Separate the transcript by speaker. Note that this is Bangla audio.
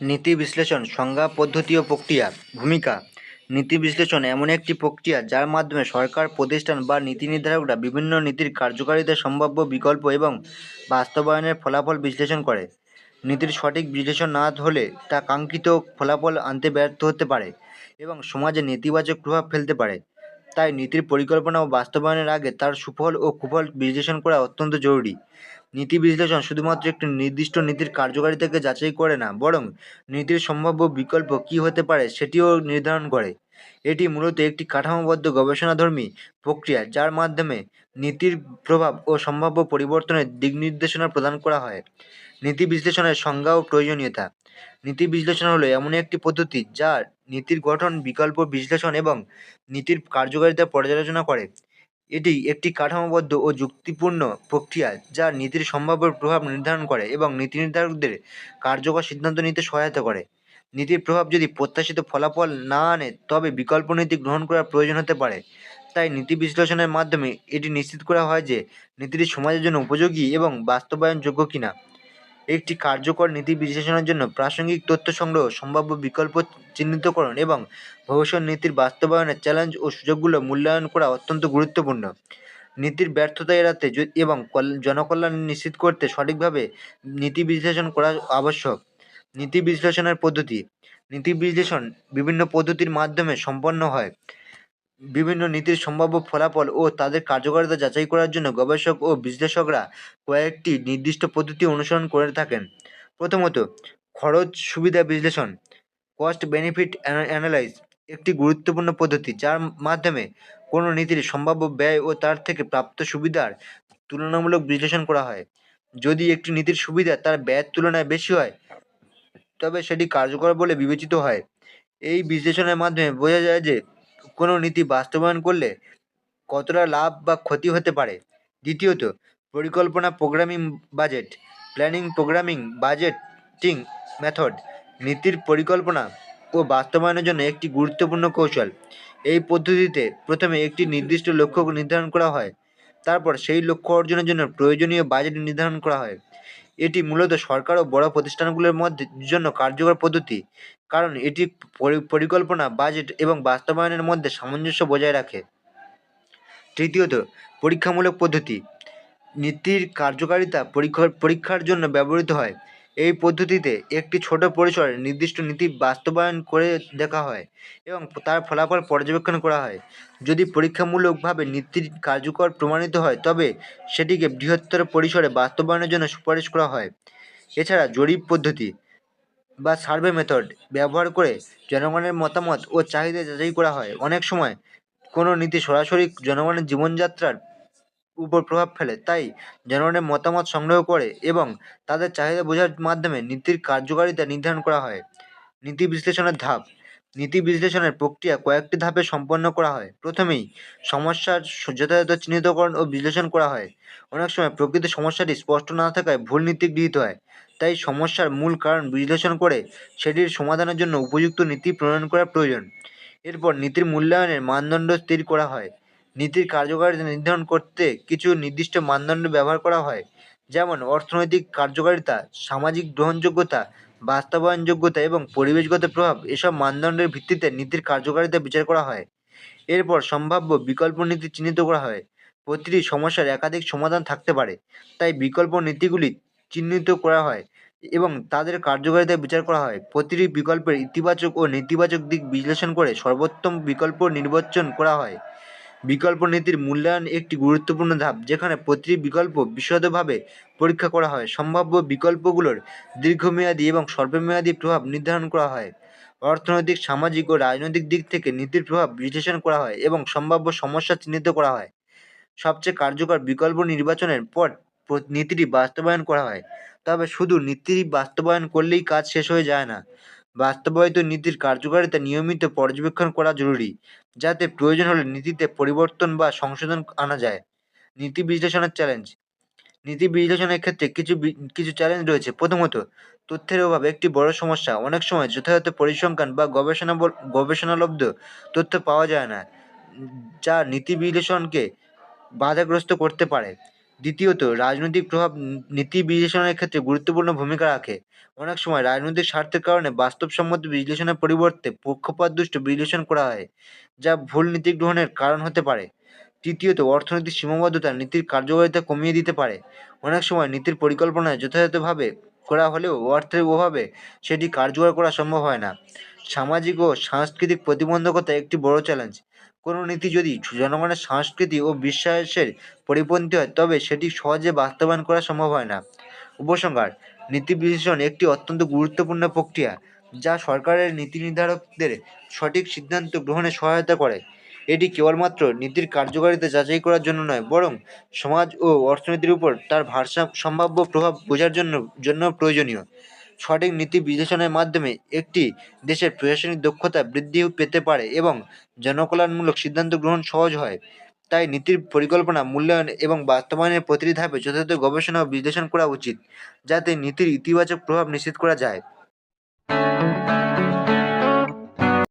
Speaker 1: নীতি বিশ্লেষণ, সংজ্ঞা, পদ্ধতি ও প্রক্রিয়া, ভূমিকা। নীতি বিশ্লেষণ এমন একটি প্রক্রিয়া যার মাধ্যমে সরকার, প্রতিষ্ঠান বা নীতি নির্ধারকরা বিভিন্ন নীতির কার্যকারিতা সম্ভাব্য বিকল্প এবং বাস্তবায়নের ফলাফল বিশ্লেষণ করে। নীতির সঠিক বিশ্লেষণ না হলে তা কাঙ্ক্ষিত ফলাফল আনতে ব্যর্থ হতে পারে এবং সমাজে নেতিবাচক প্রভাব ফেলতে পারে। তাই নীতির পরিকল্পনা ও বাস্তবায়নের আগে তার সুফল ও কুফল বিশ্লেষণ করা অত্যন্ত জরুরি। নীতি বিশ্লেষণ শুধুমাত্র একটি নির্দিষ্ট নীতির কার্যকারিতাকে যাচাই করে না, বরং নীতির সম্ভাব্য বিকল্প কী হতে পারে সেটিও নির্ধারণ করে। এটি মূলত একটি কাঠামোবদ্ধ গবেষণাধর্মী প্রক্রিয়া যার মাধ্যমে নীতির প্রভাব ও সম্ভাব্য পরিবর্তনের দিক নির্দেশনা প্রদান করা হয়। নীতি বিশ্লেষণের সংজ্ঞা ও প্রয়োজনীয়তা। নীতি বিশ্লেষণ হলো এমন একটি পদ্ধতি যা নীতির গঠন, বিকল্প বিশ্লেষণ এবং নীতির কার্যকারিতা পর্যালোচনা করে। এটি একটি কাঠামোবদ্ধ ও যুক্তিপূর্ণ প্রক্রিয়া যা নীতির সম্ভাব্য প্রভাব নির্ধারণ করে এবং নীতি নির্ধারকদের কার্যকর সিদ্ধান্ত নিতে সহায়তা করে। নীতির প্রভাব যদি প্রত্যাশিত ফলাফল না আনে, তবে বিকল্প নীতি গ্রহণ করার প্রয়োজন হতে পারে। তাই নীতি বিশ্লেষণের মাধ্যমে এটি নিশ্চিত করা হয় যে নীতিটি সমাজের জন্য উপযোগী এবং বাস্তবায়নযোগ্য কিনা। একটি কার্যকর নীতি বিশ্লেষণের জন্য প্রাসঙ্গিক তথ্য সংগ্রহ, সম্ভাব্য বিকল্প চিহ্নিতকরণ এবং ভবিষ্যৎ নীতির বাস্তবায়নের চ্যালেঞ্জ ও সুযোগগুলো মূল্যায়ন করা অত্যন্ত গুরুত্বপূর্ণ। নীতির ব্যর্থতা এড়াতে এবং কল- জনকল্যাণ নিশ্চিত করতে সঠিকভাবে নীতি বিশ্লেষণ করা আবশ্যক। নীতি বিশ্লেষণের পদ্ধতি। নীতি বিশ্লেষণ বিভিন্ন পদ্ধতির মাধ্যমে সম্পন্ন হয়। বিভিন্ন নীতির সম্ভাব্য ফলাফল ও তাদের কার্যকারিতা যাচাই করার জন্য গবেষক ও বিশ্লেষকরা কয়েকটি নির্দিষ্ট পদ্ধতি অনুসরণ করে থাকেন। প্রথমত, খরচ সুবিধা বিশ্লেষণ কস্ট বেনিফিট অ্যানালাইজ একটি গুরুত্বপূর্ণ পদ্ধতি যার মাধ্যমে কোনো নীতির সম্ভাব্য ব্যয় ও তার থেকে প্রাপ্ত সুবিধার তুলনামূলক বিশ্লেষণ করা হয়। যদি একটি নীতির সুবিধা তার ব্যয়ের তুলনায় বেশি হয় তবে সেটি কার্যকর বলে বিবেচিত হয়। এই বিশ্লেষণের মাধ্যমে বোঝা যায় যে, কোনো নীতি বাস্তবায়ন করলে কতটা লাভ বা ক্ষতি হতে পারে। দ্বিতীয়ত, পরিকল্পনা programming budget, planning programming budgeting method, নীতির পরিকল্পনা ও বাস্তবায়নের জন্য একটি গুরুত্বপূর্ণ কৌশল। এই পদ্ধতিতে প্রথমে একটি নির্দিষ্ট লক্ষ্য নির্ধারণ করা হয়। তারপর সেই লক্ষ্য অর্জনের জন্য প্রয়োজনীয় বাজেট নির্ধারণ করা হয়। এটি মূলত সরকার ও বড় প্রতিষ্ঠানগুলোর মধ্যে জন্য কার্যকর পদ্ধতি, কারণ এটি পরি- পরিকল্পনা বাজেট এবং বাস্তবায়নের মধ্যে সামঞ্জস্য বজায় রাখে। তৃতীয়ত, পরীক্ষামূলক পদ্ধতি, নীতির কার্যকারিতা পরীক্ষার জন্য ব্যবহৃত হয়। এই পদ্ধতিতে একটি ছোট পরিসরে নির্দিষ্ট নীতি বাস্তবায়ন করে দেখা হয় এবং তার ফলাফল পর্যবেক্ষণ করা হয়। যদি পরীক্ষামূলকভাবে নীতির কার্যকর প্রমাণিত হয়, তবে সেটিকে বৃহত্তর পরিসরে বাস্তবায়নের জন্য সুপারিশ করা হয়। এছাড়া জরিপ পদ্ধতি বা সার্ভে মেথড ব্যবহার করে জনগণের মতামত ও চাহিদা যাচাই করা হয়। অনেক সময় কোনো নীতি সরাসরি জনগণের জীবনযাত্রার উপর প্রভাব ফেলে। তাই জনগণের মতামত সংগ্রহ করে এবং তাদের চাহিদা বোঝার মাধ্যমে নীতির কার্যকারিতা নির্ধারণ করা হয়। নীতি বিশ্লেষণের ধাপ। নীতি বিশ্লেষণের প্রক্রিয়া কয়েকটি ধাপে সম্পন্ন করা হয়। প্রথমেই সমস্যার যথাযথ চিহ্নিতকরণ ও বিশ্লেষণ করা হয়। অনেক সময় প্রকৃত সমস্যাটি স্পষ্ট না থাকায় ভুল নীতি গৃহীত হয়। তাই সমস্যার মূল কারণ বিশ্লেষণ করে সেটির সমাধানের জন্য উপযুক্ত নীতি প্রণয়ন করা প্রয়োজন। এরপর নীতির মূল্যায়নের মানদণ্ড স্থির করা হয়। নীতির কার্যকারিতা নির্ধারণ করতে কিছু নির্দিষ্ট মানদণ্ড ব্যবহার করা হয়, যেমন অর্থনৈতিক কার্যকারিতা, সামাজিক গ্রহণযোগ্যতা, বাস্তবায়নযোগ্যতা এবং পরিবেশগত প্রভাব। এসব মানদণ্ডের ভিত্তিতে নীতির কার্যকারিতা বিচার করা হয়। এরপর সম্ভাব্য বিকল্প নীতি চিহ্নিত করা হয়। প্রতিটি সমস্যার একাধিক সমাধান থাকতে পারে, তাই বিকল্প নীতিগুলি চিহ্নিত করা হয় এবং তাদের কার্যকারিতা বিচার করা হয়। প্রতিটি বিকল্পের ইতিবাচক ও নেতিবাচক দিক বিশ্লেষণ করে সর্বোত্তম বিকল্প নির্বাচন করা হয়। বিকল্প নীতির মূল্যায়ন একটি গুরুত্বপূর্ণ ধাপ, যেখানে প্রতিটি বিকল্প বিশদভাবে পরীক্ষা করা হয়। সম্ভাব্য বিকল্পগুলোর দীর্ঘমেয়াদী এবং স্বল্পমেয়াদী প্রভাব নির্ধারণ করা হয়। অর্থনৈতিক, সামাজিক ও রাজনৈতিক দিক থেকে নীতির প্রভাব বিশ্লেষণ করা হয় এবং সম্ভাব্য সমস্যা চিহ্নিত করা হয়। সবচেয়ে কার্যকর বিকল্প নির্বাচনের পর নীতিটি বাস্তবায়ন করা হয়। তবে শুধু নীতি বাস্তবায়ন করলেই কাজ শেষ হয়ে যায় না। বাস্তবায়িত নীতির কার্যকারিতা নিয়মিত পর্যবেক্ষণ করা জরুরি, যাতে প্রয়োজন হলে নীতিতে পরিবর্তন বা সংশোধন আনা যায়। নীতি বিশ্লেষণের চ্যালেঞ্জ নীতি বিশ্লেষণের ক্ষেত্রে কিছু কিছু চ্যালেঞ্জ রয়েছে। প্রথমত, তথ্যের অভাব একটি বড় সমস্যা। অনেক সময় যথাযথ পরিসংখ্যান বা গবেষণা গবেষণালব্ধ তথ্য পাওয়া যায় না, যা নীতি বিশ্লেষণকে বাধাগ্রস্ত করতে পারে। দ্বিতীয়ত, রাজনৈতিক প্রভাব নীতি বিশ্লেষণের ক্ষেত্রে গুরুত্বপূর্ণ ভূমিকা রাখে। অনেক সময় রাজনৈতিক স্বার্থের কারণে বাস্তবসম্মত বিশ্লেষণের পরিবর্তে পক্ষপাতদুষ্ট বিশ্লেষণ করা হয়, যা ভুল নীতি গ্রহণের কারণ হতে পারে। তৃতীয়ত, অর্থনৈতিক সীমাবদ্ধতা নীতির কার্যকারিতা কমিয়ে দিতে পারে। অনেক সময় নীতির পরিকল্পনা যথাযথভাবে করা হলেও অর্থের অভাবে সেটি কার্যকর করা সম্ভব হয় না। সামাজিক ও সাংস্কৃতিক প্রতিবন্ধকতা একটি বড় চ্যালেঞ্জ কোনো নীতি যদি জনগণের সংস্কৃতি ও বিশ্বাসের পরিপন্থী হয়, তবে সেটি সহজে বাস্তবায়ন করা সম্ভব হয় না। উপসংহার, নীতি বিশ্লেষণ একটি অত্যন্ত গুরুত্বপূর্ণ প্রক্রিয়া, যা সরকারের নীতি নির্ধারকদের সঠিক সিদ্ধান্ত গ্রহণে সহায়তা করে। এটি কেবলমাত্র নীতির কার্যকারিতা যাচাই করার জন্য নয়, বরং সমাজ ও অর্থনীতির উপর তার ভারসাম্য, সম্ভাব্য প্রভাব বোঝার জন্য জন্য প্রয়োজনীয়। সঠিক নীতি বিশ্লেষণের মাধ্যমে একটি দেশের প্রশাসনিক দক্ষতা বৃদ্ধি পেতে পারে এবং জনকল্যাণমূলক সিদ্ধান্ত গ্রহণ সহজ হয়। তাই নীতির পরিকল্পনা, মূল্যায়ন এবং বাস্তবায়নের প্রতিটি ধাপে যথাযথ গবেষণা ও বিশ্লেষণ করা উচিত, যাতে নীতির ইতিবাচক প্রভাব নিশ্চিত করা যায়।